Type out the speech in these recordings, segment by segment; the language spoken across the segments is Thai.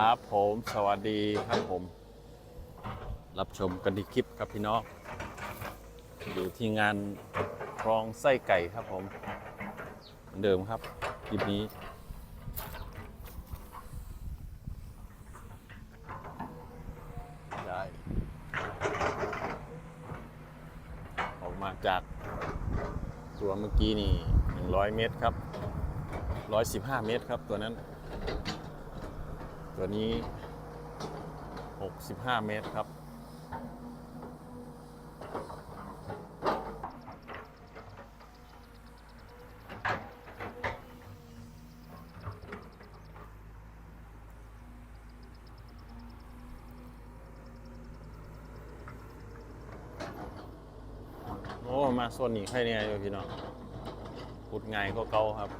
ครับผมสวัสดีครับผม รับชมกันที่คลิปครับพี่น้องอยู่ที่งานคลองไส้ไก่ครับผม เหมือนเดิมครับคลิปนี้ ได้ ออกมาจากตัวเมื่อกี้นี่ 100 เมตรครับ 115 เมตรครับตัวนั้น ตัวนี้ 65 เมตรครับ โอ้ มาโซนนี้ใครเนี่ยอยู่พี่น้องพุดไงายก็เก่าครับ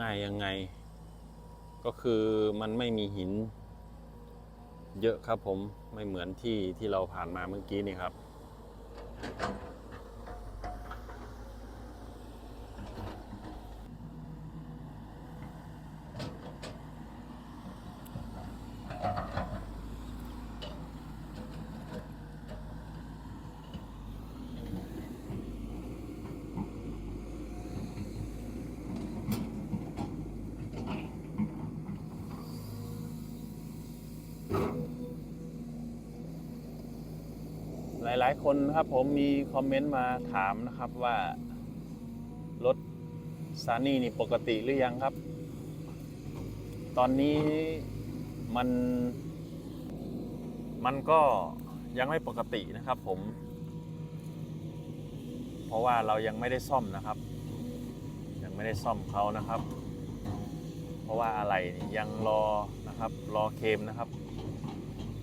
ง่ายยังไง ก็คือมันไม่มีหิน เยอะครับผมไม่เหมือนที่ที่เราผ่านมาเมื่อกี้นี่ครับ หลายๆ คนนะครับผมมีคอมเมนต์มาถามนะครับว่ารถซานี่นี่ปกติหรือยังครับ ตอนนี้มัน มันก็ยังไม่ปกตินะครับผม เพราะว่าเรายังไม่ได้ซ่อมนะครับ ยังไม่ได้ซ่อมเขานะครับ เพราะว่าอะไรยังรอนะครับ รอเคมนะครับ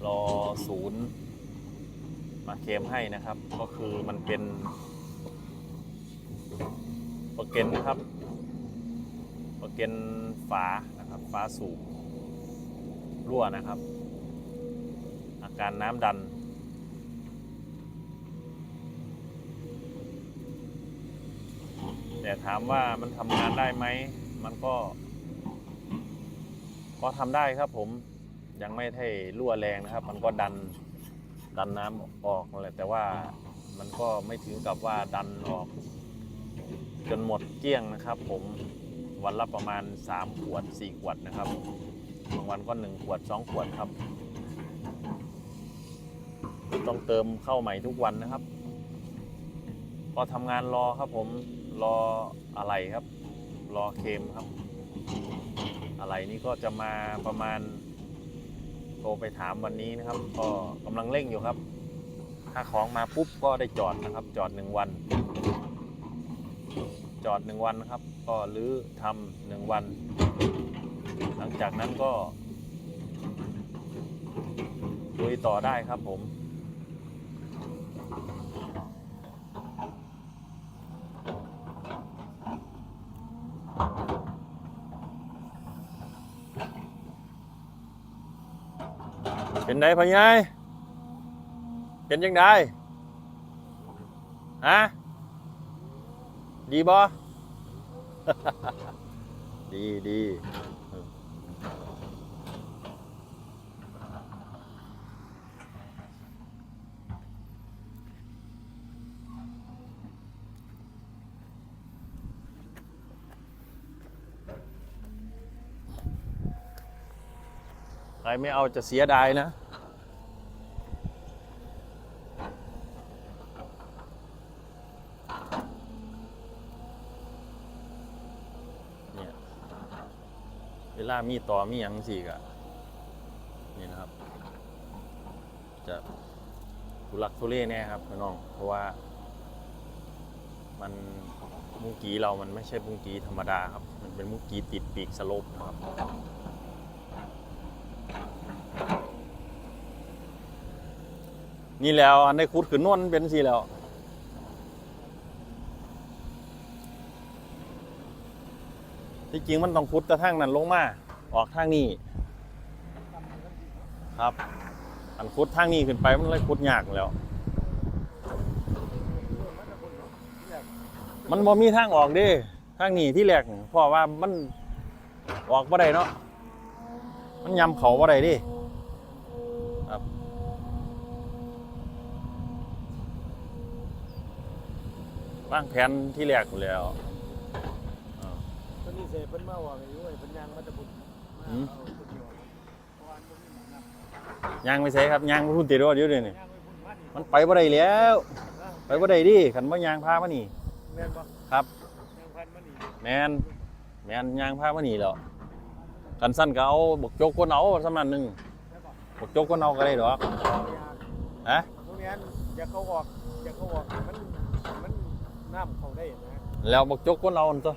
รอศูนย์ มาเคมให้นะครับ ก็คือมันเป็นปรเกนนะครับปรเกนฝานะครับฝาสูบรั่วนะครับ อาการน้ำดันแต่ถามว่ามันทำงานได้ไหม มันก็ ก็ทำได้ครับผม ยังไม่ได้รั่วแรงนะครับ มันก็ดัน ดันน้ำออกนั่นแหละแต่ว่ามันก็ไม่ถึงกับว่าดันออก จนหมดเกลี้ยงนะครับ ผมวันละประมาณ 3 ขวด 4 ขวดนะครับบางวันก็ 1 ขวด 2 ขวดครับ ต้องเติมเข้าใหม่ทุกวันนะครับ พอทำงานรอครับผมรออะไรครับ รอเคมครับ อะไรนี่ก็จะมาประมาณ โทรไปถามวันนี้นะครับ ก็กำลังเร่งอยู่ครับ ถ้าของมาปุ๊บก็ได้จอดนะครับ จอดหนึ่งวัน จอดหนึ่งวันนะครับ ก็รื้อทำหนึ่งวัน หลังจากนั้นก็ลุยต่อได้ครับผม เป็นพ่อใหญ่เป็นยังไงฮะดีบ่ ดีดี ใครไม่เอาจะเสียดายนะ เนี่ยเวลามีต่อมีหยังสิกะนี่นะครับ จะทุลักทุเลแน่ครับพี่น้อง เพราะว่า มันมุงกีเรามันไม่ใช่มุงกีธรรมดาครับ มันเป็นมุงกีติดปีกสลบนะครับ นี่แล้วอันได้คุดขึ้นนวลเป็นสิแล้วที่จริงมันต้องคุดแต่ทางนั้นลงมา ออกทางนี้ ครับ อันคุดทางนี้ขึ้นไปมันเลยคุดยากแล้ว มันบ่มีทางออกเด้ทางนี้ที่แรกเพราะว่ามันออกบ่ได้เนาะมันยำเขาบ่ได้ดิครับ วางแผนที่แรกอยู่แล้วอ่าคนนี้เสพเพิ่นมาว่าอายุไอ้เพิ่นย่างมาแตะบุญมาอืมเอาคนเดียวเพราะว่ามันบ่มีหม้องนั่งยางไปใส่ครับยางไปพุ่นติดรถอยู่เดี๋ยวนี่ย่างไปพุ่นมานี่มันไปบ่ได้แล้ว นะไปบ่ได้ดิขันบ่ยางพามานี่ แม่นบ่ครับย่างพันมานี่แมนแมนยางพามานี่แล้วกันสั้นก็เอาบกโจกก้นเอาสำนันหนึ่งแล้วก็บกโจกก้นเอาก็ได้ดอกเอายางฮะตรงนี้อย่าเขาออกอย่าเขาออกมันมัน น้ำเข้าได้นะแล้วบกโจกก้นเอาอันตัว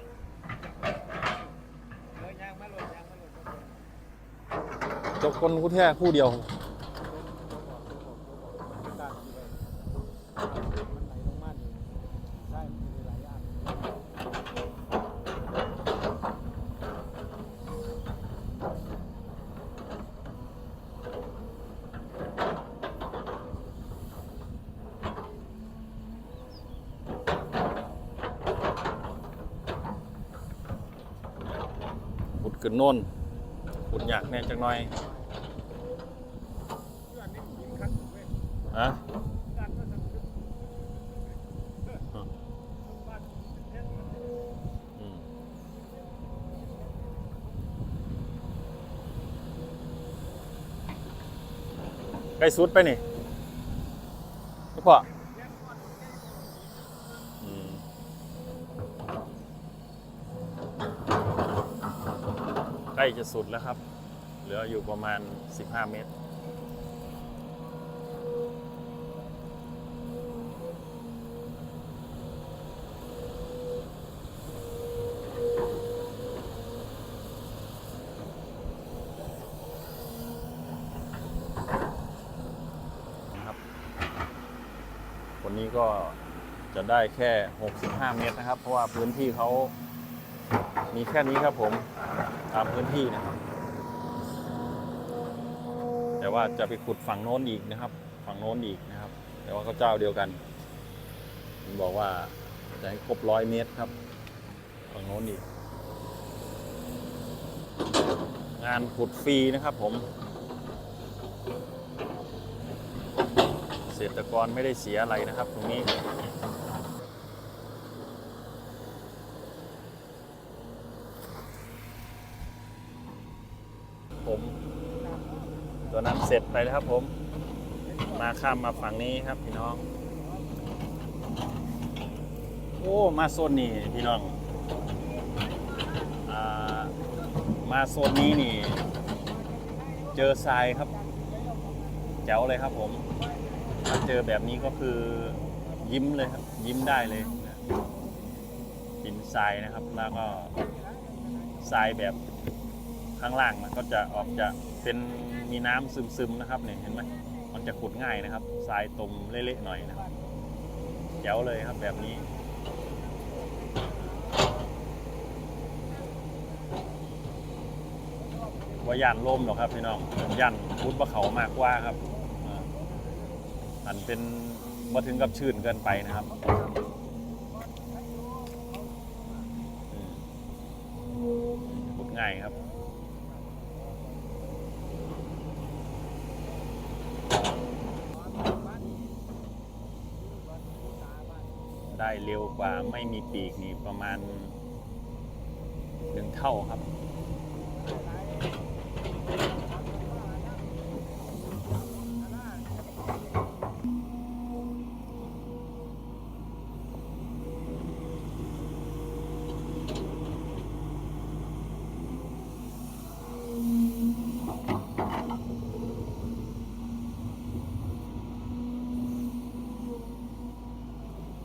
เลยย่างมาโลดย่างมาโลดครับโจกก้นคู่แท้คู่เดียว ตรงออกตรงออกตรงออกตรงออกตามที่ไว้มันไหลลงมานี่ใช่มันมีหลายอย่าง ขึ้นโน่นขุดยากแน่จังหน่อยอะใกล้สุดไปนี่ไม่พอมใก ล้จะสุดแล้วครับ เหลืออยู่ประมาณ 15 เมตร นะครับคนนี้ก็จะได้แค่ 65 เมตรนะครับ เพราะว่าพื้นที่เขามีแค่นี้ครับผม ตามพื้นที่นะครับ แต่ว่าจะไปขุดฝั่งโน้นอีกนะครับ ฝั่งโน้นอีกนะครับ แต่ว่าเขาเจ้าเดียวกันมันบอกว่าจะให้ครบร้อยเมตรครับ ฝั่งโน้นอีก งานขุดฟรีนะครับผมเกษตรกรไม่ได้เสียอะไรนะครับ ตรงนี้ ผม ตัวนั้นเส ร็จไปแล้วครับผม มาข้ามมาฝั่งนี้ครับพี่น้อง โอ้ มาโซนนี้พี่น้องอมาโซนนี้นี่ เจอทรายครับ แจ๋วเลยครับผม ถ้าเจอแบบนี้ก็คือยิ้มเลยครับ ยิ้มได้เลยหินทรายนะครับ แล้วก็ทรายแบบ ข้างล่างมันก็จะออกจะเป็นมีน้ำซึมๆนะครับเนี่ยเห็นไหมมันจะขุดง่ายนะครับทรายตมเละๆหน่อยนะครับแจ๋วเลยครับแบบนี้ ว่าย่านล่มหรอกครับพี่น้องย่านพุทธเขามากกว่าครับอันเป็นมาถึงกับชื่นเกินไปนะครับอืมขุดง่ายครับ ได้เร็วกว่าไม่มีปีกนี่ประมาณหนึ่งเท่าครับ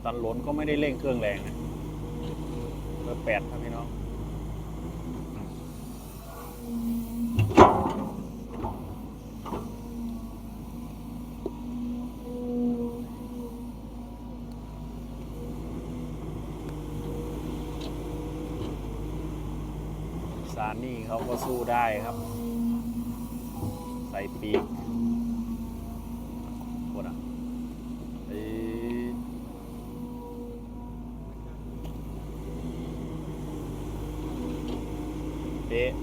ตอนหลนก็ไม่ได้เร่งเครื่องแรงนะเบอร์แปดครับพี่น้องสานี่เขาก็สู้ได้ครับ ใส่ปีก 别